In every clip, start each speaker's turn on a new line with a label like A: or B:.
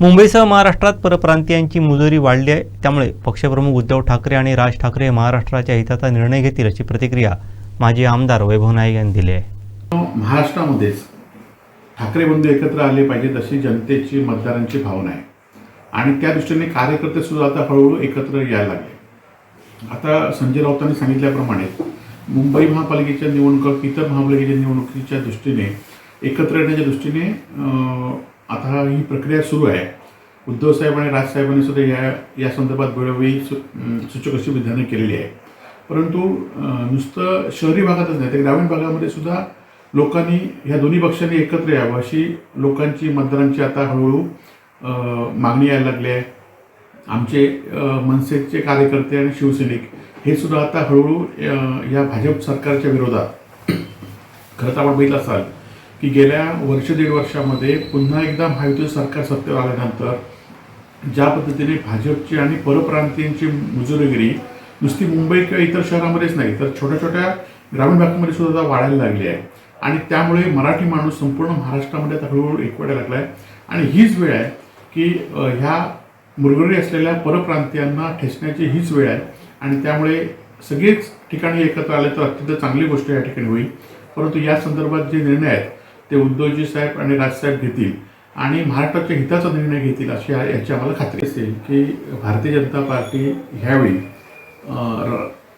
A: मुंबईसह महाराष्ट्रात परप्रांतीयांची मुजोरी वाढली आहे. त्यामुळे पक्षप्रमुख उद्धव ठाकरे आणि राज ठाकरे महाराष्ट्राच्या हिताचा निर्णय घेतील अशी प्रतिक्रिया माजी आमदार वैभव नाईक यांनी दिली आहे.
B: महाराष्ट्रामध्येच ठाकरे बंधू एकत्र आले पाहिजेत अशी जनतेची मतदारांची भावना आहे. आणि त्या दृष्टीने कार्यकर्ते सुद्धा आता हळूहळू एकत्र यायला लागले. आता संजय राऊतांनी सांगितल्याप्रमाणे मुंबई महापालिकेच्या निवडणुका इतर महापालिकेच्या निवडणुकीच्या दृष्टीने एकत्र येण्याच्या दृष्टीने आता ही प्रक्रिया सुरू आहे. उद्धव साहेब आणि राजसाहेबांनी सुद्धा या या संदर्भात वेळोवेळी सु सूचक अशी विधानं केलेली आहे परंतु नुसतं शहरी भागातच नाही तर ग्रामीण भागामध्ये सुद्धा लोकांनी ह्या दोन्ही पक्षांनी एकत्र यावं अशी लोकांची मतदारांची आता हळूहळू मागणी यायला लागली आहे. आमचे मनसेचे कार्यकर्ते आणि शिवसैनिक हे सुद्धा आता हळूहळू या भाजप सरकारच्या विरोधात. खरं तर आपण बघितलं असाल की गेल्या वर्ष दीड वर्षामध्ये पुन्हा एकदा महायुती सरकार सत्तेवर आल्यानंतर ज्या पद्धतीने भाजपची आणि परप्रांतीयांची मुजुरीगिरी नुसती मुंबई किंवा इतर शहरामध्येच नाही तर छोट्या छोट्या ग्रामीण भागामध्ये सुद्धा आता वाढायला लागली आहे. आणि त्यामुळे मराठी माणूस संपूर्ण महाराष्ट्रामध्ये आता हळूहळू एकवटायला लागला आहे आणि हीच वेळ आहे की ह्या मुरगुरी असलेल्या परप्रांतीयांना ठेचण्याची हीच वेळ आहे. आणि त्यामुळे सगळेच ठिकाणी एकत्र आले तर अत्यंत चांगली गोष्ट या ठिकाणी होईल. परंतु या संदर्भात जे निर्णय आहेत ते उद्धवजी साहेब आणि राजसाहेब घेतील आणि महाराष्ट्राच्या हिताचा निर्णय घेतील अशी याची आम्हाला खात्री असेल की भारतीय जनता पार्टी ह्यावेळी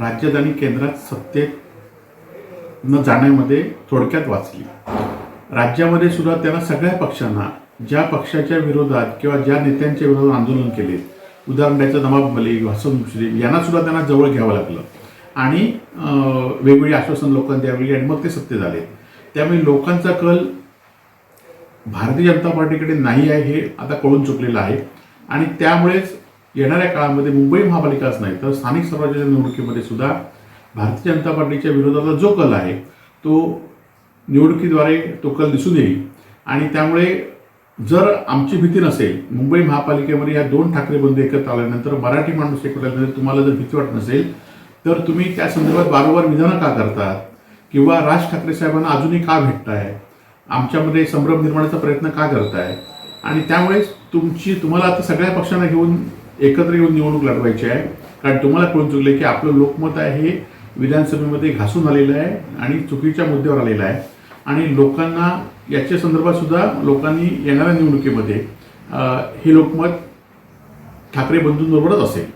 B: राज्यात आणि केंद्रात सत्तेत न जाण्यामध्ये थोडक्यात वाचली. राज्यामध्ये सुद्धा त्यांना सगळ्या पक्षांना ज्या पक्षाच्या विरोधात किंवा ज्या नेत्यांच्या विरोधात आंदोलन केले उदाहरण द्यायचं नवाब मलिक हसन मुश्रीफ यांना सुद्धा त्यांना जवळ घ्यावं लागलं. आणि अं, वेगवेगळी आश्वासन लोकांना द्यावी आणि मग ते सत्य झाले त्यामुळे लोकांचा कल भारतीय जनता पार्टीकडे नाही आहे हे आता कळून चुकलेलं आहे. आणि त्यामुळेच येणाऱ्या काळामध्ये मुंबई महापालिकाच नाही तर स्थानिक स्वराज्याच्या निवडणुकीमध्ये सुद्धा भारतीय जनता पार्टीच्या विरोधातला जो कल आहे तो निवडणुकीद्वारे तो कल दिसून येईल. आणि त्यामुळे जर आमची भीती नसेल मुंबई महापालिकेमध्ये या दोन ठाकरे बंधू एकत्र आल्यानंतर मराठी माणूस एकत्र आल्यानंतर तुम्हाला जर भीती वाटत नसेल तर तुम्ही त्या संदर्भात वारंवार विधानं का करतात किंवा राज ठाकरे साहेबांना अजूनही का भेटताय? आमच्यामध्ये संभ्रम निर्माणाचा प्रयत्न का करताय? आणि त्यामुळेच तुमची तुम्हाला आता सगळ्या पक्षांना घेऊन एकत्र येऊन निवडणूक लढवायची आहे. कारण तुम्हाला कळून चुकले की आपलं लोकमत आहे हे विधानसभेमध्ये घासून आलेलं आहे आणि चुकीच्या मुद्द्यावर आलेलं आहे. आणि लोकांना याच्या संदर्भात सुद्धा लोकांनी येणाऱ्या निवडणुकीमध्ये हे लोकमत ठाकरे बंधूंबरोबरच असेल.